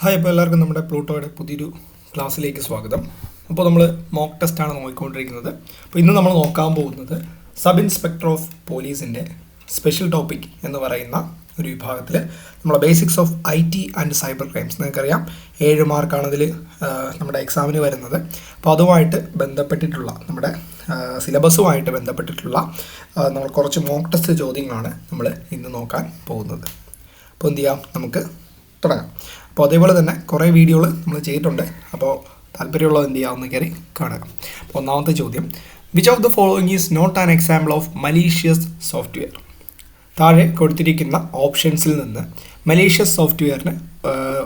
Hi അപ്പോൾ എല്ലാവർക്കും നമ്മുടെ പ്ലൂട്ടോയുടെ പുതിയൊരു ക്ലാസ്സിലേക്ക് സ്വാഗതം. അപ്പോൾ നമ്മൾ മോക്ക് ടെസ്റ്റാണ് നോക്കിക്കൊണ്ടിരിക്കുന്നത്. അപ്പോൾ ഇന്ന് നമ്മൾ നോക്കാൻ പോകുന്നത് സബ് ഇൻസ്പെക്ടർ ഓഫ് പോലീസിന്റെ സ്പെഷ്യൽ ടോപ്പിക് എന്ന് പറയുന്ന ഒരു വിഭാഗത്തിൽ നമ്മളെ basics of I T and cyber crimes നിങ്ങൾക്കറിയാം ഏഴ് മാർക്കാണ് ഇതിൽ നമ്മുടെ എക്സാമിന് വരുന്നത്. അപ്പോൾ അതുമായിട്ട് ബന്ധപ്പെട്ടിട്ടുള്ള നമ്മുടെ സിലബസുമായിട്ട് ബന്ധപ്പെട്ടിട്ടുള്ള നമ്മൾ കുറച്ച് മോക്ക് ടെസ്റ്റ് ചോദ്യങ്ങളാണ് നമ്മൾ ഇന്ന് നോക്കാൻ പോകുന്നത്. അപ്പോൾ എന്ത് ചെയ്യാം? നമുക്ക് തുടങ്ങാം. അപ്പോൾ അതേപോലെ തന്നെ കുറേ വീഡിയോകൾ നമ്മൾ ചെയ്തിട്ടുണ്ട്. അപ്പോൾ താല്പര്യമുള്ളത് എന്ത് ചെയ്യാമെന്ന് കയറി കാണുക. അപ്പോൾ ഒന്നാമത്തെ ചോദ്യം. Which of the following is not an example of malicious software താഴെ കൊടുത്തിരിക്കുന്ന ഓപ്ഷൻസിൽ നിന്ന് മലീഷ്യസ് സോഫ്റ്റ്വെയറിന്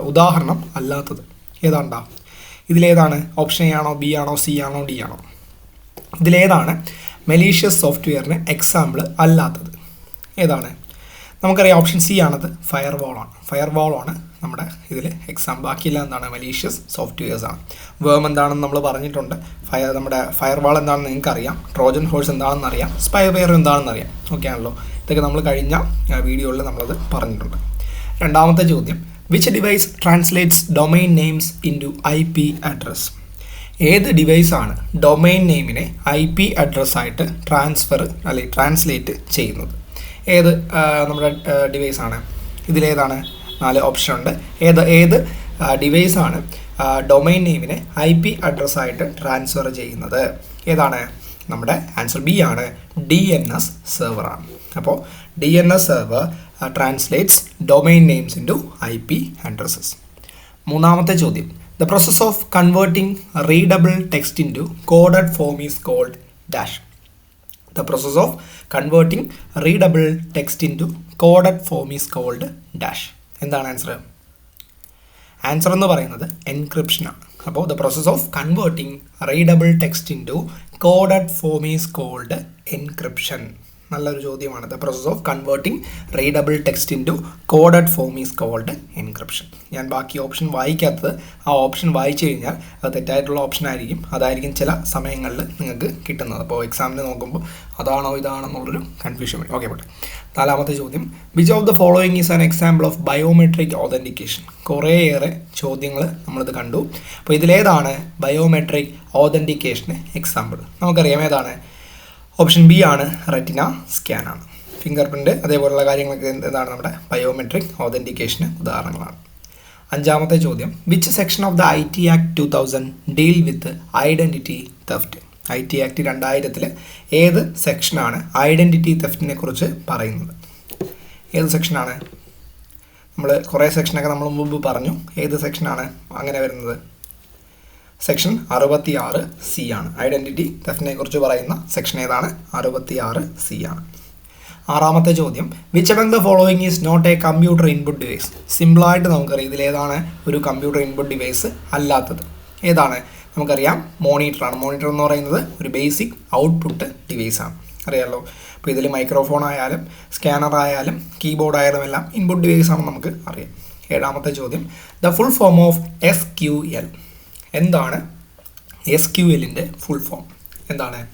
ഉദാഹരണം അല്ലാത്തത്. ഏതാണ്ടാ? ഇതിലേതാണ് ഓപ്ഷൻ എ ആണോ ബി ആണോ സി ആണോ ഡി ആണോ? ഇതിലേതാണ് മലീഷ്യസ് സോഫ്റ്റ്വെയറിന് എക്സാമ്പിൾ അല്ലാത്തത്. ഏതാണ്? നമുക്കറിയാം ഓപ്ഷൻ സി ആണത്. ഫയർ വാളാണ് ഫയർ വാളാണ് നമ്മുടെ ഇതിൽ എക്സാം ബാക്കിയില്ല എന്താണ് മലീഷ്യസ് സോഫ്റ്റ്വെയർസ് ആണ്. വേം എന്താണെന്ന് നമ്മൾ പറഞ്ഞിട്ടുണ്ട്. ഫയർ നമ്മുടെ ഫയർ വാൾ എന്താണെന്ന് നിങ്ങൾക്ക് അറിയാം ട്രോജൻ ഹോഴ്സ് എന്താണെന്ന് അറിയാം. സ്പൈവെയർ എന്താണെന്ന് അറിയാം. ഓക്കെ ആണല്ലോ. ഇതൊക്കെ നമ്മൾ കഴിഞ്ഞ വീഡിയോയിൽ നമ്മളത് പറഞ്ഞിട്ടുണ്ട്. രണ്ടാമത്തെ ചോദ്യം. Which device translates domain names into I P address ഏത് ഡിവൈസാണ് ഡൊമൈൻ നെയിമിനെ ഐ പി അഡ്രസ്സായിട്ട് ട്രാൻസ്ഫർ അല്ലെങ്കിൽ ട്രാൻസ്ലേറ്റ് ചെയ്യുന്നത്? ഏത് നമ്മുടെ ഡിവൈസാണ് ഇതിലേതാണ് നാല് ഓപ്ഷൻ ഉണ്ട്. ഏത് ഏത് ഡിവൈസാണ് ഡൊമൈൻ നെയിമിനെ ഐ പി അഡ്രസ്സായിട്ട് ട്രാൻസ്ഫർ ചെയ്യുന്നത്. ഏതാണ്? നമ്മുടെ ആൻസർ ബി ആണ്. ഡി എൻ എസ് സെർവറാണ് അപ്പോൾ D N S server translates domain names into I P addresses മൂന്നാമത്തെ ചോദ്യം. The process of converting readable text into coded form is called dash the process of converting readable text into coded form is called dash എന്താണ് answer answer എന്ന് പറയുന്നത് എൻക്രിപ്ഷനാണ് അപ്പോൾ the process of converting readable text into coded form is called encryption നല്ലൊരു ചോദ്യമാണ്. The process of converting readable text into coded form is called encryption ഞാൻ ബാക്കി option വായിക്കാത്തത് ആ ഓപ്ഷൻ വായിച്ചു കഴിഞ്ഞാൽ അത് തെറ്റായിട്ടുള്ള ഓപ്ഷൻ ആയിരിക്കും. അതായിരിക്കും ചില സമയങ്ങളിൽ നിങ്ങൾക്ക് കിട്ടുന്നത്. അപ്പോൾ എക്സാമിന് നോക്കുമ്പോൾ അതാണോ ഇതാണോ എന്നുള്ളൊരു കൺഫ്യൂഷൻ വരും. ഓക്കെ പോട്ടെ. നാലാമത്തെ ചോദ്യം. Which of the following is an example of biometric authentication കുറേയേറെ ചോദ്യങ്ങൾ നമ്മളിത് കണ്ടു. അപ്പോൾ ഇതിലേതാണ് ബയോമെട്രിക് ഓതന്റിക്കേഷന് എക്സാമ്പിൾ നമുക്കറിയാം ഏതാണ്? ഓപ്ഷൻ ബി ആണ് റെറ്റിന സ്കാൻ ആണ്. ഫിംഗർ പ്രിന്റ് അതേപോലുള്ള കാര്യങ്ങളൊക്കെ എന്താണ് നമ്മുടെ ബയോമെട്രിക് ഓതന്റിക്കേഷന് ഉദാഹരണങ്ങളാണ്. അഞ്ചാമത്തെ ചോദ്യം. Which section of the I T act two thousand deal with identity theft I T act രണ്ടായിരത്തിൽ ഏത് സെക്ഷനാണ് ഐഡന്റിറ്റി തെഫ്റ്റിനെ കുറിച്ച് പറയുന്നത്? ഏത് സെക്ഷനാണ് നമ്മൾ കുറേ സെക്ഷനൊക്കെ നമ്മൾ മുമ്പ് പറഞ്ഞു. ഏത് സെക്ഷനാണ് അങ്ങനെ വരുന്നത്? സെക്ഷൻ അറുപത്തി ആറ് സി ആണ്. ഐഡന്റിറ്റി തെഫ്റ്റിനെ കുറിച്ച് പറയുന്ന സെക്ഷൻ ഏതാണ്? അറുപത്തി ആറ് സി ആണ്. ആറാമത്തെ ചോദ്യം. Which among the following is not a computer input device സിമ്പിളായിട്ട് നമുക്കറിയാം. ഇതിലേതാണ് ഒരു കമ്പ്യൂട്ടർ ഇൻപുട്ട് ഡിവൈസ് അല്ലാത്തത്? ഏതാണ്? നമുക്കറിയാം. മോണിറ്ററാണ് മോണിറ്റർ എന്ന് പറയുന്നത് ഒരു ബേസിക് ഔട്ട്പുട്ട് ഡിവൈസാണ് അറിയാമല്ലോ അപ്പോൾ ഇതിൽ മൈക്രോഫോൺ ആയാലും സ്കാനർ ആയാലും കീബോർഡ് ആയാലും എല്ലാം ഇൻപുട്ട് ഡിവൈസ് ആണെന്ന് നമുക്ക് അറിയാം. ഏഴാമത്തെ ചോദ്യം. The full form of S Q L എന്താണ് എസ് ക്യു എല്ലിന്റെ ഫുൾ ഫോം എന്താണ്?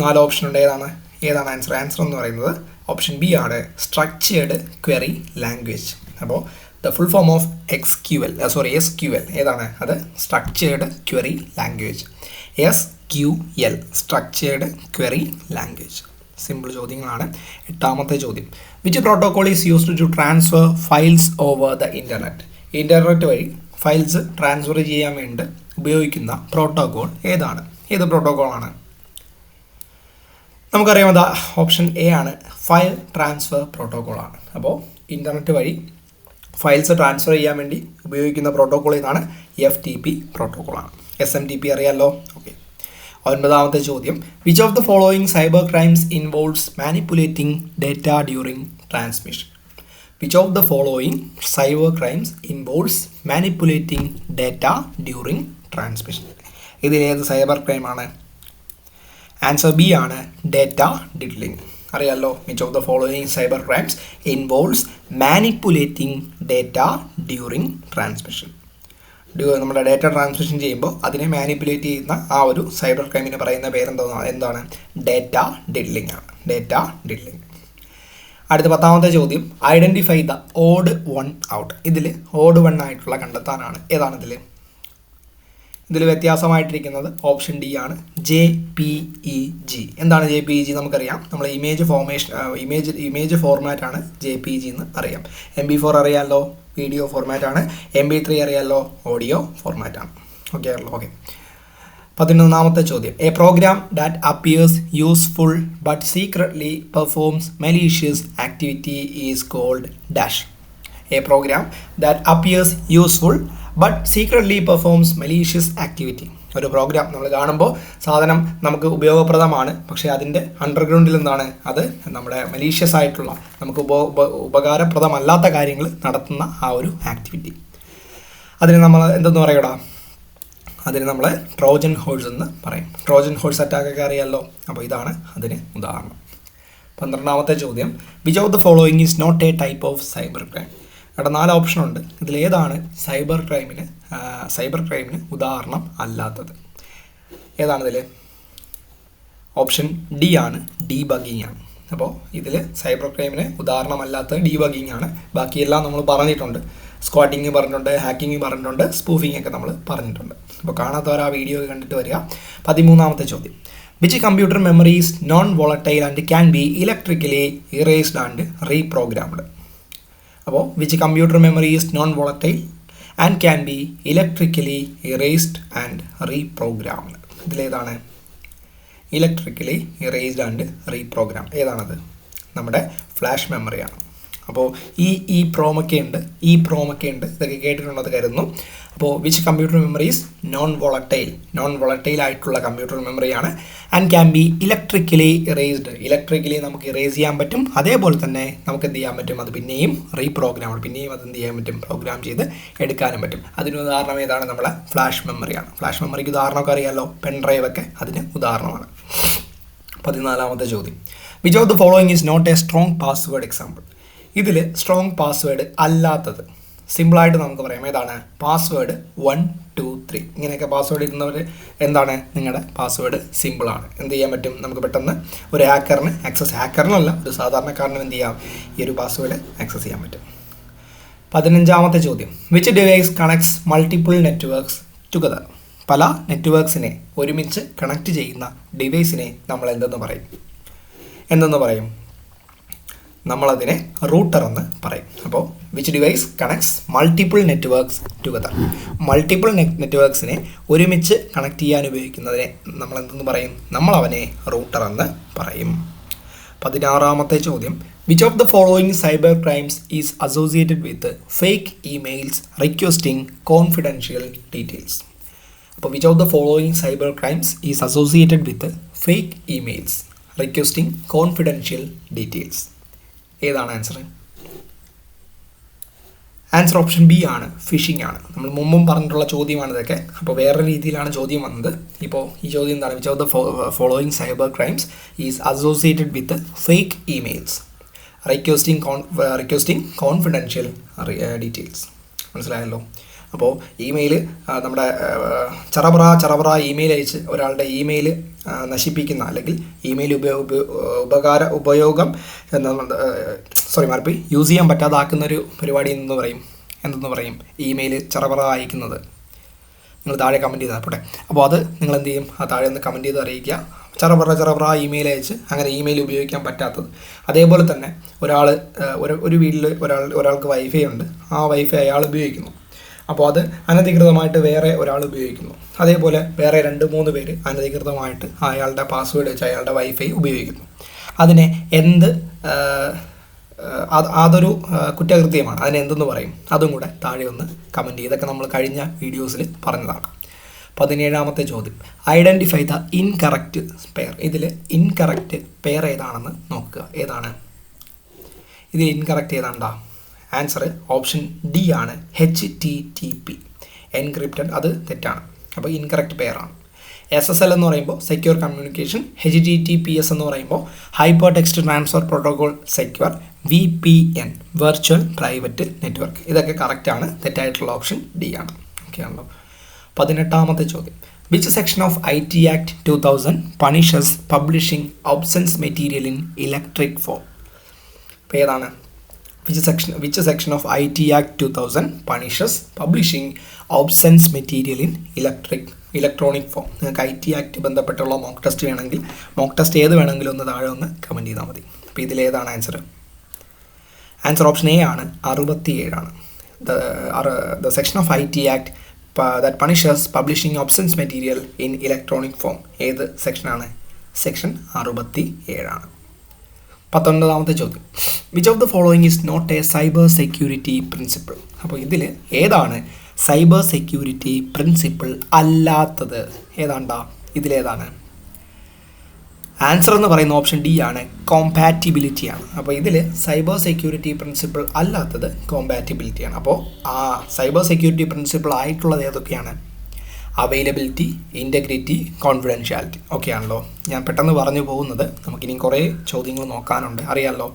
നാല് ഓപ്ഷൻ ഉണ്ട്. ഏതാണ്? ഏതാണ് ആൻസർ ആൻസർ എന്ന് പറയുന്നത് ഓപ്ഷൻ ബി ആണ്. സ്ട്രക്ചേർഡ് ക്വറി ലാംഗ്വേജ് അപ്പോൾ the full form of X Q L sorry S Q L ഏതാണ്? അത് structured query language S Q L structured query language simple ചോദ്യങ്ങളാണ്. എട്ടാമത്തെ ചോദ്യം. Which protocol is used to transfer files over the internet internet വഴി files transfer ചെയ്യാൻ വേണ്ടി ഉപയോഗിക്കുന്ന protocol ഏതാണ്? ഏത് പ്രോട്ടോകോളാണ് നമുക്കറിയാം അതാ ഓപ്ഷൻ എ ആണ്. ഫയൽ ട്രാൻസ്ഫർ പ്രോട്ടോകോളാണ് അപ്പോൾ ഇന്റർനെറ്റ് വഴി ഫയൽസ് ട്രാൻസ്ഫർ ചെയ്യാൻ വേണ്ടി ഉപയോഗിക്കുന്ന പ്രോട്ടോകോൾ ഇതാണ് എഫ് ടി പി പ്രോട്ടോകോളാണ് എസ് എം ടി പി അറിയാമല്ലോ ഓക്കെ ഒൻപതാമത്തെ ചോദ്യം. Which of the following cyber crimes involves manipulating data during transmission which of the following cyber crimes involves manipulating data during transmission ഇതിലേത് cyber ക്രൈമാണ് answer B ആണ് data diddling അറിയാലോ which of the following cyber crimes involves manipulating data during transmission നമ്മുടെ data transmission ചെയ്യുമ്പോൾ അതിനെ manipulate ചെയ്യുന്ന ആ ഒരു cyber ക്രൈമിന് പറയുന്ന പേരെന്താണ് എന്താണ്? ഡേറ്റ ഡിഡ്ലിംഗ് ആണ്. ഡേറ്റ ഡിഡ്ലിംഗ് അടുത്ത പത്താമത്തെ ചോദ്യം. Identify the odd one out ഇതിൽ ഓഡ് വൺ ആയിട്ടുള്ള കണ്ടെത്താനാണ്. ഏതാണ് ഇതിൽ ഇതിൽ വ്യത്യാസമായിട്ടിരിക്കുന്നത് ഓപ്ഷൻ ഡി ആണ്. ജെ പി ഇ ജി എന്താണ് ജെ പി ഇ ജി നമുക്കറിയാം. നമ്മൾ image formation image image format ആണ് ജെ പി ഇ ജി എന്ന് അറിയാം. എം ബി ഫോർ അറിയാമല്ലോ വീഡിയോ ഫോർമാറ്റാണ് എം ബി ത്രീ അറിയാമല്ലോ ഓഡിയോ ഫോർമാറ്റാണ് ഓക്കെ ആണല്ലോ. ഓക്കെ പതിനൊന്നാമത്തെ ചോദ്യം. A program that appears useful but secretly performs malicious activity is called dash a program that appears useful but secretly performs malicious activity ഒരു program നമ്മൾ കാണുമ്പോൾ സാധനം നമുക്ക് ഉപയോഗപ്രദമാണ്. പക്ഷേ അതിന്റെ അണ്ടർഗ്രൗണ്ടിൽ എന്താണ് അത് നമ്മുടെ മലീഷ്യസ് ആയിട്ടുള്ള നമുക്ക് ഉപ ഉപകാരപ്രദമല്ലാത്ത കാര്യങ്ങൾ നടത്തുന്ന ആ ഒരു ആക്ടിവിറ്റി അതിന് നമ്മൾ എന്തെന്ന് പറയടാ? അതിന് നമ്മൾ ട്രോജൻ ഹോൾസ് എന്ന് പറയും. ട്രോജൻ ഹോൾസ് അറ്റാക്ക് ഒക്കെ അറിയാമല്ലോ അപ്പോൾ ഇതാണ് അതിന് ഉദാഹരണം. പന്ത്രണ്ടാമത്തെ ചോദ്യം. Which of the following is not a type of cyber crime ഇവിടെ നാല് ഓപ്ഷൻ ഉണ്ട്. ഇതിലേതാണ് സൈബർ ക്രൈമിന് സൈബർ ക്രൈമിന് ഉദാഹരണം അല്ലാത്തത്? ഏതാണിതിൽ ഓപ്ഷൻ ഡി ആണ് ഡീബഗിങ് ആണ്. അപ്പോൾ ഇതിൽ സൈബർ ക്രൈമിന് ഉദാഹരണമല്ലാത്ത ഡീബഗിങ് ആണ്. ബാക്കിയെല്ലാം നമ്മൾ പറഞ്ഞിട്ടുണ്ട്. സ്ക്വാട്ടിങ് പറഞ്ഞിട്ടുണ്ട് ഹാക്കിങ് പറഞ്ഞിട്ടുണ്ട് സ്പൂഫിംഗ് ഒക്കെ നമ്മൾ പറഞ്ഞിട്ടുണ്ട്. അപ്പോൾ കാണാത്തവർ ആ വീഡിയോ കണ്ടിട്ട് വരിക. പതിമൂന്നാമത്തെ ചോദ്യം. Which computer memories non volatile and can be electrically erased and reprogrammed അപ്പോൾ which computer memories non volatile and can be electrically erased and reprogrammed ഇതിലേതാണ് ഇലക്ട്രിക്കലി ഇറേസ്ഡ് ആൻഡ് റീപ്രോഗ്രാം ഏതാണത്? നമ്മുടെ ഫ്ലാഷ് മെമ്മറിയാണ് അപ്പോൾ ഈ ഈ പ്രോമൊക്കെ ഉണ്ട് ഈ പ്രോമൊക്കെ ഉണ്ട് ഇതൊക്കെ കേട്ടിട്ടുണ്ടെന്ന് കരുതുന്നു. അപ്പോൾ which computer memories non volatile non volatile ആയിട്ടുള്ള computer മെമ്മറിയാണ് and can be electrically erased electrically നമുക്ക് ഇറേസ് ചെയ്യാൻ പറ്റും. അതേപോലെ തന്നെ നമുക്ക് എന്ത് ചെയ്യാൻ പറ്റും? അത് പിന്നെയും റീപ്രോഗ്രാം പിന്നെയും അത് എന്ത് ചെയ്യാൻ പറ്റും? പ്രോഗ്രാം ചെയ്ത് എടുക്കാനും പറ്റും. അതിന് ഉദാഹരണം ഏതാണ്? നമ്മളെ ഫ്ലാഷ് മെമ്മറിയാണ് ഫ്ലാഷ് മെമ്മറിക്ക് ഉദാഹരണമൊക്കെ അറിയാമല്ലോ പെൻ ഡ്രൈവ് ഒക്കെ അതിന് ഉദാഹരണമാണ്. പതിനാലാമത്തെ ചോദ്യം. Which of the following is not a strong password example ഇതിൽ സ്ട്രോങ് പാസ്വേഡ് അല്ലാത്തത്. സിമ്പിളായിട്ട് നമുക്ക് പറയാം. ഏതാണ്? പാസ്വേഡ് വൺ ടു ത്രീ ഇങ്ങനെയൊക്കെ പാസ്വേഡ് ഇടുന്നവർ എന്താണ്? നിങ്ങളുടെ പാസ്വേഡ് സിമ്പിളാണ് എന്ത് ചെയ്യാൻ പറ്റും? നമുക്ക് പെട്ടെന്ന് ഒരു ഹാക്കറിന് ആക്സസ് ഹാക്കറിനല്ല ഒരു സാധാരണക്കാരനും എന്ത് ചെയ്യാം? ഈ ഒരു പാസ്വേഡ് ആക്സസ് ചെയ്യാൻ പറ്റും. പതിനഞ്ചാമത്തെ ചോദ്യം. Which device connects multiple networks together പല നെറ്റ്വർക്ക്സിനെ ഒരുമിച്ച് കണക്ട് ചെയ്യുന്ന ഡിവൈസിനെ നമ്മൾ എന്തെന്ന് പറയും? എന്തെന്ന് പറയും? നമ്മളതിനെ റൂട്ടർ എന്ന് പറയും. അപ്പോൾ which device connects multiple networks together multiple നെറ്റ്വർക്ക്സിനെ ഒരുമിച്ച് കണക്ട് ചെയ്യാൻ ഉപയോഗിക്കുന്നതിനെ നമ്മൾ എന്തെന്ന് പറയും? നമ്മൾ അവനെ റൂട്ടർ എന്ന് പറയും. പതിനാറാമത്തെ ചോദ്യം. Which of the following cyber crimes is associated with fake emails requesting confidential details അപ്പോൾ which of the following cyber crimes is associated with fake emails requesting confidential details ഏതാണ് ആൻസർ ആൻസർ ഓപ്ഷൻ ബി ആണ് phishing ആണ്. നമ്മൾ മുമ്പും പറഞ്ഞിട്ടുള്ള ചോദ്യമാണ് ഇതൊക്കെ. അപ്പോൾ വേറെ രീതിയിലാണ് ചോദ്യം വന്നത്. ഇപ്പോൾ ഈ ചോദ്യം എന്താണ്? Which of the following cyber crimes is associated with fake emails requesting con requesting confidential details മനസ്സിലായല്ലോ? അപ്പോൾ ഇമെയിൽ നമ്മുടെ ചറപറ ചറപറ ഇമെയിൽ അയച്ച് ഒരാളുടെ ഇമെയിൽ നശിപ്പിക്കുന്ന അല്ലെങ്കിൽ ഇമെയിൽ ഉപയോഗ ഉപകാര ഉപയോഗം സോറി മാറിപ്പോയി. യൂസ് ചെയ്യാൻ പറ്റാതാക്കുന്ന ഒരു പരിപാടി എന്ന് പറയും? എന്തെന്ന് പറയും? ഇമെയിൽ ചറപറ അയക്കുന്നത്. നിങ്ങൾ താഴെ കമന്റ് ചെയ്താൽ പോട്ടെ അപ്പോൾ അത് നിങ്ങൾ എന്ത് ചെയ്യും? ആ താഴെ ഒന്ന് കമന്റ് ചെയ്ത് അറിയിക്കുക. ചറപറ ചറപറ ഇമെയിൽ അയച്ച് അങ്ങനെ ഇമെയിൽ ഉപയോഗിക്കാൻ പറ്റാത്തത്. അതേപോലെ തന്നെ ഒരാൾ ഒരു ഒരു വീട്ടിൽ ഒരാൾ ഒരാൾക്ക് വൈഫൈ ഉണ്ട്. ആ വൈഫൈ അയാൾ ഉപയോഗിക്കുന്നു. അപ്പോൾ അത് അനധികൃതമായിട്ട് വേറെ ഒരാൾ ഉപയോഗിക്കുന്നു. അതേപോലെ വേറെ രണ്ട് മൂന്ന് പേര് അനധികൃതമായിട്ട് അയാളുടെ പാസ്വേഡ് വെച്ച് അയാളുടെ വൈഫൈ ഉപയോഗിക്കുന്നു. അതിനെ എന്ത് അതൊരു കുറ്റകൃത്യമാണ്. അതിനെ എന്തെന്ന് പറയും? അതും കൂടെ താഴെ ഒന്ന് കമന്റ് ചെയ്തൊക്കെ നമ്മൾ കഴിഞ്ഞ വീഡിയോസിൽ പറഞ്ഞതാണ്. പതിനേഴാമത്തെ ചോദ്യം. ഐഡന്റിഫൈ ദ ഇൻകറക്റ്റ് പെയർ ഇതിൽ ഇൻകറക്റ്റ് പെയർ ഏതാണെന്ന് നോക്കുക. ഏതാണ്? ഇതിൽ ഇൻകറക്റ്റ് ഏതാണ്ടാ? ആൻസർ ഓപ്ഷൻ ഡി ആണ് H T T P encrypted അത് തെറ്റാണ്. അപ്പോൾ ഇൻകറക്റ്റ് പെയറാണ് എസ് എസ് എൽ എന്ന് പറയുമ്പോൾ secure communication H T T P S എന്ന് പറയുമ്പോൾ hyper text transfer protocol secure V P N virtual private network ഇതൊക്കെ കറക്റ്റാണ് തെറ്റായിട്ടുള്ള ഓപ്ഷൻ ഡി ആണ്. ഓക്കെ ആണല്ലോ. പതിനെട്ടാമത്തെ ചോദ്യം. Which section of I T act two thousand punishes publishing options material in electric form അപ്പോൾ ഏതാണ്? Which section of I T act two thousand punishes publishing obscene material in electric electronic form നിങ്ങൾക്ക് I T act ബന്ധപ്പെട്ടുള്ള mock test വേണമെങ്കിൽ mock test ഏത് വേണമെങ്കിലും ഒന്ന് താഴെ ഒന്ന് കമന്റ് ചെയ്താൽ മതി. അപ്പോൾ ഇതിലേതാണ് ആൻസർ ആൻസർ ഓപ്ഷൻ എ ആണ് അറുപത്തി ഏഴാണ് the section of I T act that punishes publishing obscene material in electronic form ഏത് സെക്ഷനാണ് സെക്ഷൻ അറുപത്തി ഏഴാണ് പത്തൊൻപതാമത്തെ ചോദ്യം. Which of the following is not a cyber security principle അപ്പോൾ ഇതിൽ ഏതാണ് സൈബർ സെക്യൂരിറ്റി പ്രിൻസിപ്പിൾ അല്ലാത്തത്? ഏതാണ്ടാ? ഇതിലേതാണ്. ആൻസർ എന്ന് പറയുന്ന ഓപ്ഷൻ ഡി ആണ് കോമ്പാറ്റിബിലിറ്റി ആണ്. അപ്പോൾ ഇതിൽ സൈബർ സെക്യൂരിറ്റി പ്രിൻസിപ്പിൾ അല്ലാത്തത് കോമ്പാറ്റിബിലിറ്റി ആണ്. അപ്പോൾ ആ സൈബർ സെക്യൂരിറ്റി പ്രിൻസിപ്പിൾ ആയിട്ടുള്ളത് ഏതൊക്കെയാണ്? അവൈലബിലിറ്റി ഇന്റഗ്രിറ്റി കോൺഫിഡൻഷ്യാലിറ്റി ഓക്കെ ആണല്ലോ ഞാൻ പെട്ടെന്ന് പറഞ്ഞു പോകുന്നത്. നമുക്കിനി കുറേ ചോദ്യങ്ങൾ നോക്കാനുണ്ട്. അറിയാമല്ലോ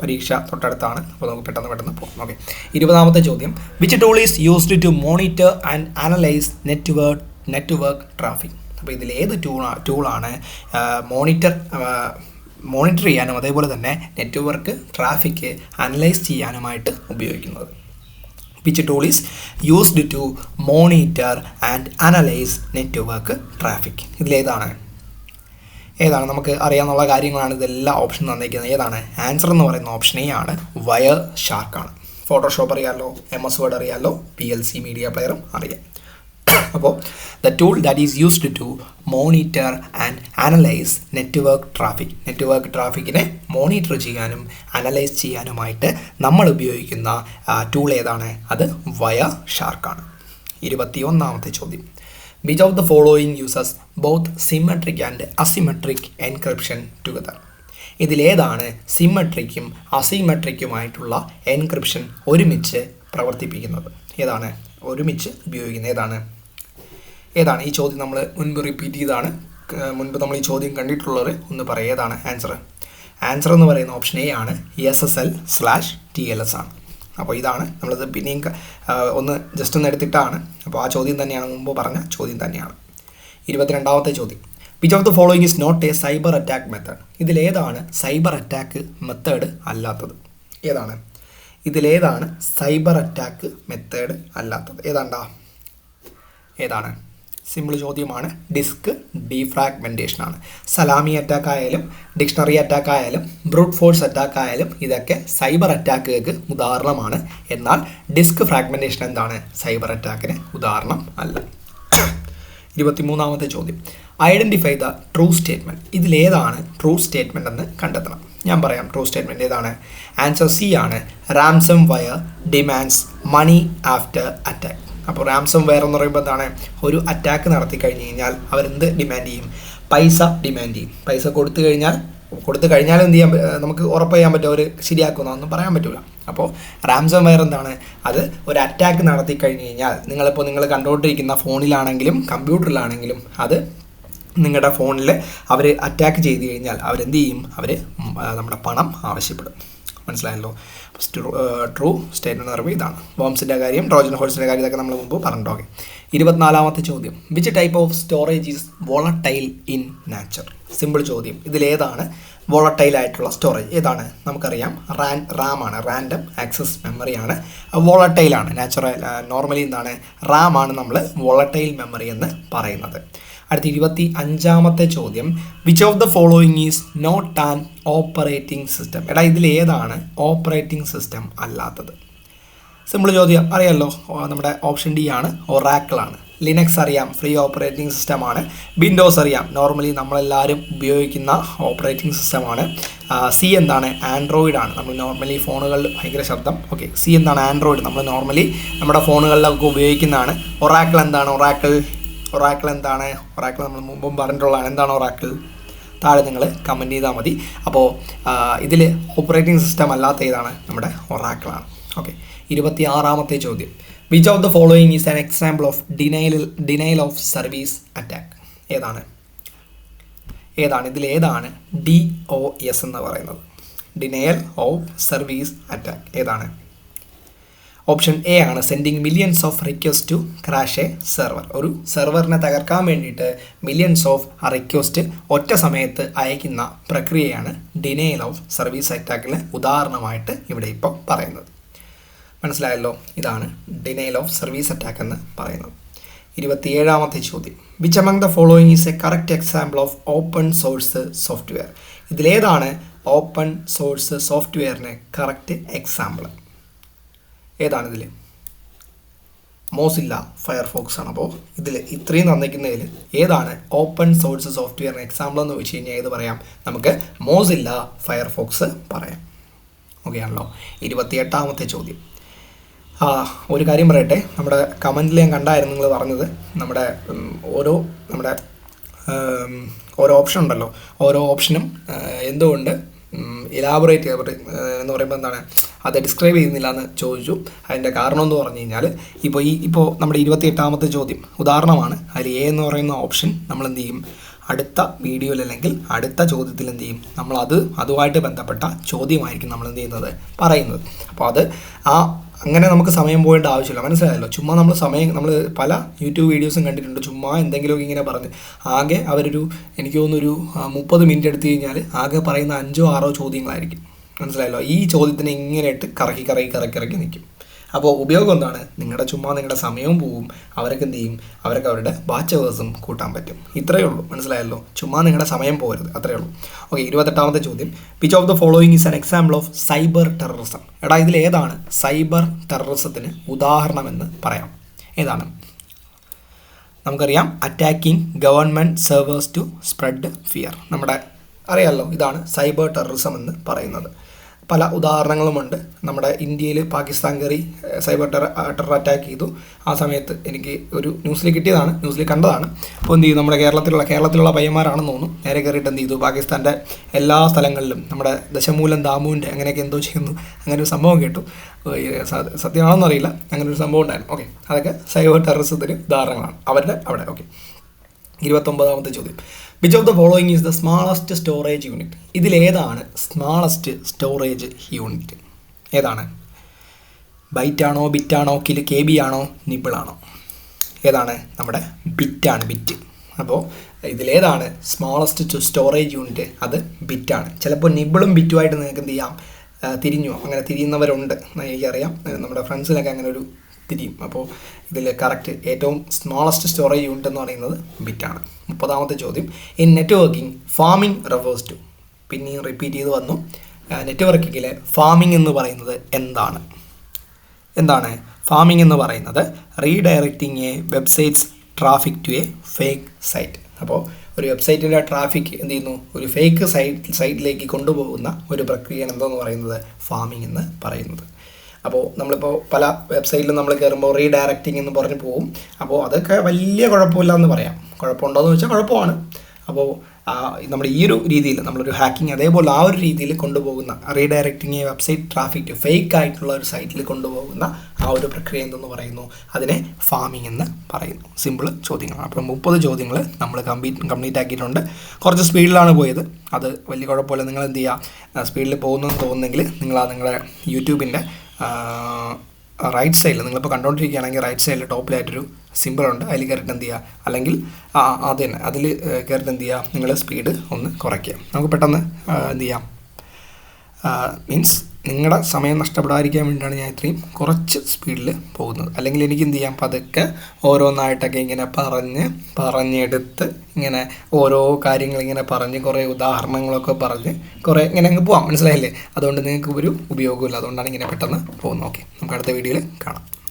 പരീക്ഷ തൊട്ടടുത്താണ്. അപ്പോൾ നമുക്ക് പെട്ടെന്ന് പെട്ടെന്ന് പോകാം. ഓക്കെ. ഇരുപതാമത്തെ ചോദ്യം. Which tool is used to monitor and analyse network network traffic അപ്പോൾ ഇതിൽ ഏത് ടൂളാ ടൂളാണ് മോണിറ്റർ മോണിറ്റർ ചെയ്യാനും അതേപോലെ തന്നെ നെറ്റ്വർക്ക് ട്രാഫിക് അനലൈസ് ചെയ്യാനുമായിട്ട് ഉപയോഗിക്കുന്നത്? Which tool is used to monitor and analyse network traffic ഇതിലേതാണ്. ഏതാണ്? നമുക്ക് അറിയാവുന്ന കാര്യങ്ങളാണ് ഇതെല്ലാം ഓപ്ഷൻ തന്നിരിക്കുന്നത്. ഏതാണ്? ആൻസർ എന്ന് പറയുന്ന ഓപ്ഷൻ എ ആണ്. വയർ ഷാർക്കാണ് ഫോട്ടോഷോപ്പ് അറിയാമല്ലോ എം എസ് വേർഡ് അറിയാമല്ലോ പി എൽ സി മീഡിയ പ്ലെയറും അറിയാം. അപ്പോൾ the tool that is used to monitor and analyse network traffic network ട്രാഫിക്കിനെ monitor ചെയ്യാനും അനലൈസ് ചെയ്യാനുമായിട്ട് നമ്മൾ ഉപയോഗിക്കുന്ന ടൂൾ ഏതാണ്? അത് വയർ ഷാർക്കാണ് ഇരുപത്തി ഒന്നാമത്തെ ചോദ്യം. Which of the following uses both symmetric and asymmetric encryption together ഇതിലേതാണ് സിമെട്രിക്കും അസിമെട്രിക്കുമായിട്ടുള്ള എൻക്രിപ്ഷൻ ഒരുമിച്ച് പ്രവർത്തിപ്പിക്കുന്നത്? ഏതാണ്? ഒരുമിച്ച് ഉപയോഗിക്കുന്നത്. ഏതാണ്? ഏതാണ് ഈ ചോദ്യം നമ്മൾ മുൻപ് റിപ്പീറ്റ് ചെയ്താണ് മുൻപ് നമ്മൾ ഈ ചോദ്യം കണ്ടിട്ടുള്ളവർ ഒന്ന് പറയും ഏതാണ് ആൻസർ ആൻസർ എന്ന് പറയുന്ന ഓപ്ഷൻ എ ആണ് S S L slash T L S ആണ്. അപ്പോൾ ഇതാണ് നമ്മളിത് പിന്നെയും ഒന്ന് ജസ്റ്റ് ഒന്ന് എടുത്തിട്ടാണ്. അപ്പോൾ ആ ചോദ്യം തന്നെയാണ് മുമ്പ് പറഞ്ഞ ചോദ്യം തന്നെയാണ്. ഇരുപത്തിരണ്ടാമത്തെ ചോദ്യം. Which of the following is not a cyber attack method ഇതിലേതാണ് സൈബർ അറ്റാക്ക് മെത്തേഡ് അല്ലാത്തത്? ഏതാണ്? ഇതിലേതാണ് സൈബർ അറ്റാക്ക് മെത്തേഡ് അല്ലാത്തത്? ഏതാണ്ടാ? ഏതാണ്? സിമ്പിൾ ചോദ്യമാണ്. ഡിസ്ക് ഡീഫ്രാഗ്മെന്റേഷൻ ആണ് സലാമി അറ്റാക്ക് ആയാലും ഡിക്ഷണറി അറ്റാക്ക് ആയാലും ബ്രൂട്ട് ഫോഴ്സ് അറ്റാക്ക് ആയാലും ഇതൊക്കെ സൈബർ അറ്റാക്കുകൾക്ക് ഉദാഹരണമാണ്. എന്നാൽ ഡിസ്ക് ഫ്രാഗ്മെന്റേഷൻ എന്താണ്? സൈബർ അറ്റാക്കിന് ഉദാഹരണം അല്ല. ഇരുപത്തിമൂന്നാമത്തെ ചോദ്യം. ഐഡന്റിഫൈ ദ ട്രൂ സ്റ്റേറ്റ്മെന്റ് ഇതിലേതാണ് ട്രൂ സ്റ്റേറ്റ്മെന്റ് എന്ന് കണ്ടെത്തണം. ഞാൻ പറയാം ട്രൂ സ്റ്റേറ്റ്മെന്റ് ഏതാണ്. ആൻസർ സി ആണ് ransomware demands money after attack. അപ്പോൾ റാംസം വെയർ എന്ന് പറയുമ്പോൾ എന്താണ്? ഒരു അറ്റാക്ക് നടത്തി കഴിഞ്ഞ് കഴിഞ്ഞാൽ അവരെന്ത് ഡിമാൻഡ് ചെയ്യും? പൈസ ഡിമാൻഡ് ചെയ്യും. പൈസ കൊടുത്തു കഴിഞ്ഞാൽ കൊടുത്തു കഴിഞ്ഞാൽ എന്ത് ചെയ്യാൻ നമുക്ക് ഉറപ്പ് ചെയ്യാൻ പറ്റും. അവർ ശരിയാക്കുന്നതൊന്നും പറയാൻ പറ്റില്ല അപ്പോൾ റാംസം വെയർ എന്താണ് അത് ഒരു അറ്റാക്ക് നടത്തി കഴിഞ്ഞ് കഴിഞ്ഞാൽ നിങ്ങളിപ്പോൾ നിങ്ങൾ കണ്ടുകൊണ്ടിരിക്കുന്ന ഫോണിലാണെങ്കിലും കമ്പ്യൂട്ടറിലാണെങ്കിലും അത് നിങ്ങളുടെ ഫോണിൽ അവർ അറ്റാക്ക് ചെയ്ത് കഴിഞ്ഞാൽ അവരെന്ത് ചെയ്യും? അവർ നമ്മുടെ പണം ആവശ്യപ്പെടും. മനസ്സിലായല്ലോ. ട്രൂ സ്റ്റേറ്റ്മെന്റ് എന്ന് ഇതാണ്. ബോംസിന്റെ കാര്യം ട്രോജൻ ഹോഴ്സിന്റെ കാര്യം ഇതൊക്കെ നമ്മൾ മുമ്പ് പറഞ്ഞിട്ടോ ഓക്കെ ഇരുപത്തിനാലാമത്തെ ചോദ്യം. Which type of storage is volatile in nature simple ചോദ്യം. ഇതിലേതാണ് വോളട്ടൈൽ ആയിട്ടുള്ള സ്റ്റോറേജ് ഏതാണ്? നമുക്കറിയാം. റാൻ റാം ആണ്. റാൻഡം ആക്സസ് മെമ്മറി ആണ്. വോളട്ടൈൽ ആണ്. നാച്ചുറൽ നോർമലി എന്താണ്? റാം ആണ് നമ്മൾ വോളട്ടൈൽ മെമ്മറി എന്ന് പറയുന്നത്. അടുത്ത ഇരുപത്തി അഞ്ചാമത്തെ ചോദ്യം. Which of the following is not an operating system എടാ ഇതിൽ ഏതാണ് ഓപ്പറേറ്റിംഗ് സിസ്റ്റം അല്ലാത്തത്? സിമ്പിൾ ചോദ്യം. അറിയാമല്ലോ നമ്മുടെ ഓപ്ഷൻ ഡി ആണ് ഒറാക്കിളാണ് ലിനക്സ് അറിയാം ഫ്രീ ഓപ്പറേറ്റിംഗ് സിസ്റ്റമാണ് വിൻഡോസ് അറിയാം. നോർമലി നമ്മളെല്ലാവരും ഉപയോഗിക്കുന്ന ഓപ്പറേറ്റിംഗ് സിസ്റ്റമാണ് സി എന്താണ്? ആൻഡ്രോയിഡ് ആണ്. നമ്മൾ നോർമലി ഫോണുകളിൽ ഭയങ്കര ശബ്ദം. ഓക്കെ സി എന്താണ്? ആൻഡ്രോയിഡ് നമ്മൾ നോർമലി നമ്മുടെ ഫോണുകളിലൊക്കെ ഉപയോഗിക്കുന്നതാണ്. ഒറാക്കിൾ എന്താണ്? ഒറാക്കിൾ ഒറാക്കിൾ എന്താണ്? ഒറാക്കിൾ നമ്മൾ മുമ്പും പറഞ്ഞിട്ടുള്ളതാണ്. എന്താണ് ഒറാക്കിൾ താഴെ നിങ്ങൾ കമന്റ് ചെയ്താൽ മതി. അപ്പോൾ ഇതിൽ ഓപ്പറേറ്റിംഗ് സിസ്റ്റം അല്ലാത്ത ഏതാണ് നമ്മുടെ ഒറാക്കിളാണ് ഓക്കെ ഇരുപത്തി ആറാമത്തെ ചോദ്യം. Which of the following is an example of denial denial of service attack ഏതാണ്? ഏതാണ്? ഇതിൽ ഏതാണ്? ഡി ഒ എസ് എന്ന് പറയുന്നത്. ഡിനയൽ ഓഫ് സർവീസ് അറ്റാക്ക് ഏതാണ്? ഓപ്ഷൻ എ ആണ് sending millions of request to crash a server ഒരു സെർവറിനെ തകർക്കാൻ വേണ്ടിയിട്ട് മില്യൺസ് ഓഫ് റിക്വസ്റ്റ് ഒറ്റ സമയത്ത് അയക്കുന്ന പ്രക്രിയയാണ് ഡിനയൽ ഓഫ് സർവീസ് അറ്റാക്കിന് ഉദാഹരണമായിട്ട് ഇവിടെ ഇപ്പോൾ പറയുന്നത്. മനസ്സിലായല്ലോ? ഇതാണ് ഡിനയൽ ഓഫ് സർവീസ് അറ്റാക്ക് എന്ന് പറയുന്നത്. ഇരുപത്തിയേഴാമത്തെ ചോദ്യം. Which among the following is a correct example of open source software ഇതിലേതാണ് ഓപ്പൺ സോഴ്സ് സോഫ്റ്റ്വെയറിന് കറക്റ്റ് എക്സാമ്പിൾ ഏതാണ് ഇതിൽ മോസില്ല ഫയർഫോക്സ് ആണ്. അപ്പോൾ ഇതിൽ ഇത്രയും തന്നിരിക്കുന്നതിൽ ഏതാണ് ഓപ്പൺ സോഴ്സ് സോഫ്റ്റ്വെയറിന് എക്സാമ്പിൾ എന്ന് വെച്ച് കഴിഞ്ഞാൽ ഏത് പറയാം? നമുക്ക് മോസില്ല ഫയർഫോക്സ് പറയാം. ഓക്കെ ആണല്ലോ. ഇരുപത്തിയെട്ടാമത്തെ ചോദ്യം. ഒരു കാര്യം പറയട്ടെ. നമ്മുടെ കമന്റിൽ ഞാൻ കണ്ടായിരുന്നു നിങ്ങൾ പറഞ്ഞത്. നമ്മുടെ ഓരോ നമ്മുടെ ഓരോ ഓപ്ഷൻ ഉണ്ടല്ലോ. ഓരോ ഓപ്ഷനും എന്തുകൊണ്ട് ഇലാബറേറ്റ് എന്ന് പറയുമ്പോൾ എന്താണ്? അത് ഡിസ്ക്രൈബ് ചെയ്യുന്നില്ല എന്ന് ചോദിച്ചു. അതിന്റെ കാരണം എന്ന് പറഞ്ഞു കഴിഞ്ഞാൽ ഇപ്പോൾ ഈ ഇപ്പോൾ നമ്മുടെ ഇരുപത്തി എട്ടാമത്തെ ചോദ്യം. ഉദാഹരണമാണ്. അതിൽ എ എന്ന് പറയുന്ന ഓപ്ഷൻ നമ്മൾ എന്ത് ചെയ്യും? അടുത്ത വീഡിയോയിൽ അല്ലെങ്കിൽ അടുത്ത ചോദ്യത്തിൽ എന്ത് ചെയ്യും? നമ്മൾ അത് അതുമായിട്ട് ബന്ധപ്പെട്ട ചോദ്യമായിരിക്കും നമ്മൾ എന്ത് ചെയ്യുന്നത്? പറയുന്നത്. അപ്പോൾ അത് ആ അങ്ങനെ നമുക്ക് സമയം പോയേണ്ട ആവശ്യമില്ല. മനസ്സിലായല്ലോ? ചുമ്മാ നമ്മൾ സമയം നമ്മൾ പല യൂട്യൂബ് വീഡിയോസും കണ്ടിട്ടുണ്ട്. ചുമ്മാ എന്തെങ്കിലുമൊക്കെ ഇങ്ങനെ പറഞ്ഞ്. ആകെ അവരൊരു എനിക്ക് തോന്നുന്നൊരു മുപ്പത് മിനിറ്റ് എടുത്തു കഴിഞ്ഞാൽ ആകെ പറയുന്ന അഞ്ചോ ആറോ ചോദ്യങ്ങളായിരിക്കും. മനസ്സിലായല്ലോ? ഈ ചോദ്യത്തിന് ഇങ്ങനെ ഇട്ട് കറക്കി കറക്കി കറക്കി കറക്കി നിൽക്കും അപ്പോൾ ഉപയോഗം എന്താണ്? നിങ്ങളുടെ ചുമ്മാ നിങ്ങളുടെ സമയവും പോവും അവരൊക്കെ എന്ത് ചെയ്യും? അവരൊക്കെ അവരുടെ ബാച്ച് അവേഴ്സും കൂട്ടാൻ പറ്റും. ഇത്രയേ ഉള്ളൂ. മനസ്സിലായല്ലോ? ചുമ്മാ നിങ്ങളുടെ സമയം പോകരുത്. അത്രയേ ഉള്ളൂ. ഓക്കെ ഇരുപത്തെട്ടാമത്തെ ചോദ്യം. Which of the following is an example of cyber terrorism എടാ ഇതിൽ ഏതാണ്? സൈബർ ടെററിസത്തിന് ഉദാഹരണമെന്ന് പറയാം. ഏതാണ്? നമുക്കറിയാം. Attacking government servers to spread fear നമ്മുടെ അറിയാമല്ലോ ഇതാണ് സൈബർ ടെററിസം എന്ന് പറയുന്നത്. പല ഉദാഹരണങ്ങളുമുണ്ട്. നമ്മുടെ ഇന്ത്യയിൽ പാകിസ്ഥാൻ കയറി സൈബർ ടെറർ ടെറർ അറ്റാക്ക് ചെയ്തു. ആ സമയത്ത് എനിക്ക് ഒരു ന്യൂസിൽ കിട്ടിയതാണ്. ന്യൂസിൽ കണ്ടതാണ്. അപ്പോൾ എന്ത് ചെയ്തു? നമ്മുടെ കേരളത്തിലുള്ള കേരളത്തിലുള്ള പയ്യന്മാരാണെന്ന് തോന്നുന്നു. നേരെ കയറിയിട്ട് എന്ത് ചെയ്തു? പാകിസ്ഥാന്റെ എല്ലാ സ്ഥലങ്ങളിലും നമ്മുടെ ദശമൂലം ദാമുവിന്റെ അങ്ങനെയൊക്കെ എന്തോ ചെയ്യുന്നു. അങ്ങനെ ഒരു സംഭവം കേട്ടു. സത്യമാണെന്ന് അറിയില്ല. അങ്ങനെ ഒരു സംഭവം ഉണ്ടായിരുന്നു. ഓക്കെ. അതൊക്കെ സൈബർ ടെററിസത്തിന് ഉദാഹരണങ്ങളാണ്. അവരുടെ അവിടെ. ഓക്കെ. ഇരുപത്തൊമ്പതാമത്തെ ചോദ്യം. Which of the following is the smallest storage unit ഇതിലേതാണ് സ്മാളസ്റ്റ് സ്റ്റോറേജ് യൂണിറ്റ് ഏതാണ്? ബൈറ്റാണോ ബിറ്റാണോ കിലോ കെ ബി ആണോ നിബിളാണോ ഏതാണ് നമ്മുടെ ബിറ്റാണ് ബിറ്റ് അപ്പോൾ ഇതിലേതാണ് സ്മാളസ്റ്റ് സ്റ്റോറേജ് യൂണിറ്റ് അത് ബിറ്റാണ് ചിലപ്പോൾ നിബിളും ബിറ്റുമായിട്ട് നിങ്ങൾക്ക് എന്ത് ചെയ്യാം? തിരിഞ്ഞു. അങ്ങനെ തിരിയുന്നവരുണ്ട്. എനിക്കറിയാം. നമ്മുടെ ഫ്രണ്ട്സിലൊക്കെ അങ്ങനെ ഒരു തിരിയും അപ്പോൾ ഇതിൽ കറക്റ്റ് ഏറ്റവും സ്മോളസ്റ്റ് സ്റ്റോറേജ് യൂണിറ്റ് എന്ന് പറയുന്നത് ബിറ്റാണ് മുപ്പതാമത്തെ ചോദ്യം. In networking pharming refers to പിന്നെയും റിപ്പീറ്റ് ചെയ്ത് വന്നു. നെറ്റ്വർക്കിങ്ങിലെ ഫാമിംഗ് എന്ന് പറയുന്നത് എന്താണ്? എന്താണ് ഫാമിംഗ് എന്ന് പറയുന്നത്? Redirecting a website's traffic to a fake site അപ്പോൾ ഒരു വെബ്സൈറ്റിലെ ട്രാഫിക് എന്ത് ചെയ്യുന്നു? ഒരു ഫേക്ക് സൈറ്റ് സൈറ്റിലേക്ക് കൊണ്ടുപോകുന്ന ഒരു പ്രക്രിയയാണ് എന്തെന്ന് പറയുന്നത്? ഫാമിംഗ് എന്ന് പറയുന്നത്. അപ്പോൾ നമ്മളിപ്പോൾ പല വെബ്സൈറ്റിലും നമ്മൾ കയറുമ്പോൾ റീഡയറക്റ്റിംഗ് എന്ന് പറഞ്ഞ് പോകും അപ്പോൾ അതൊക്കെ വലിയ കുഴപ്പമില്ല എന്ന് പറയാം. കുഴപ്പമുണ്ടോ എന്ന് വെച്ചാൽ കുഴപ്പമാണ് അപ്പോൾ നമ്മുടെ ഈ ഒരു രീതിയിൽ നമ്മളൊരു ഹാക്കിംഗ് അതേപോലെ ആ ഒരു രീതിയിൽ കൊണ്ടുപോകുന്ന റീഡയറക്റ്റിംഗ് വെബ്സൈറ്റ് ട്രാഫിക് ഫേക്ക് ആയിട്ടുള്ള ഒരു സൈറ്റിൽ കൊണ്ടുപോകുന്ന ആ ഒരു പ്രക്രിയ എന്തെന്ന് പറയുന്നു? അതിനെ ഫാമിംഗ് എന്ന് പറയുന്നു. സിമ്പിൾ ചോദ്യങ്ങളാണ്. അപ്പോൾ മുപ്പത് ചോദ്യങ്ങൾ നമ്മൾ കംപ്ലീറ്റ് കംപ്ലീറ്റ് ആക്കിയിട്ടുണ്ട്. കുറച്ച് സ്പീഡിലാണ് പോയത്. അത് വലിയ കുഴപ്പമില്ല. നിങ്ങൾ എന്ത് ചെയ്യുക സ്പീഡിൽ പോകുന്നു തോന്നുന്നെങ്കിൽ നിങ്ങൾ ആ നിങ്ങളുടെ യൂട്യൂബിന്റെ റൈറ്റ് സൈഡിൽ നിങ്ങളിപ്പോൾ കണ്ടുകൊണ്ടിരിക്കുകയാണെങ്കിൽ റൈറ്റ് സൈഡിൽ ടോപ്പിലായിട്ടൊരു സിമ്പിളുണ്ട് അതിൽ കയറിയിട്ട് എന്ത് ചെയ്യുക അല്ലെങ്കിൽ അത് തന്നെ. അതിൽ കയറിയിട്ട് എന്ത് ചെയ്യുക നിങ്ങൾ സ്പീഡ് ഒന്ന് കുറയ്ക്കുക. നമുക്ക് പെട്ടെന്ന് എന്ത് ചെയ്യാം? മീൻസ് നിങ്ങളുടെ സമയം നഷ്ടപ്പെടാതിരിക്കാൻ വേണ്ടിയിട്ടാണ് ഞാൻ ഇത്രയും കുറച്ച് സ്പീഡിൽ പോകുന്നത്. അല്ലെങ്കിൽ എനിക്ക് എന്ത് ചെയ്യാം? പതുക്കെ ഓരോന്നായിട്ടൊക്കെ ഇങ്ങനെ പറഞ്ഞ് പറഞ്ഞെടുത്ത് ഇങ്ങനെ ഓരോ കാര്യങ്ങൾ ഇങ്ങനെ പറഞ്ഞ് കുറേ ഉദാഹരണങ്ങളൊക്കെ പറഞ്ഞ് കുറേ ഇങ്ങനെ അങ്ങ് പോവാം. മനസ്സിലായില്ലേ? അതുകൊണ്ട് നിങ്ങൾക്ക് ഒരു ഉപയോഗമില്ല അതുകൊണ്ടാണ് ഇങ്ങനെ പെട്ടെന്ന് പോകുന്നത്. ഓക്കെ നമുക്ക് അടുത്ത വീഡിയോയിൽ കാണാം.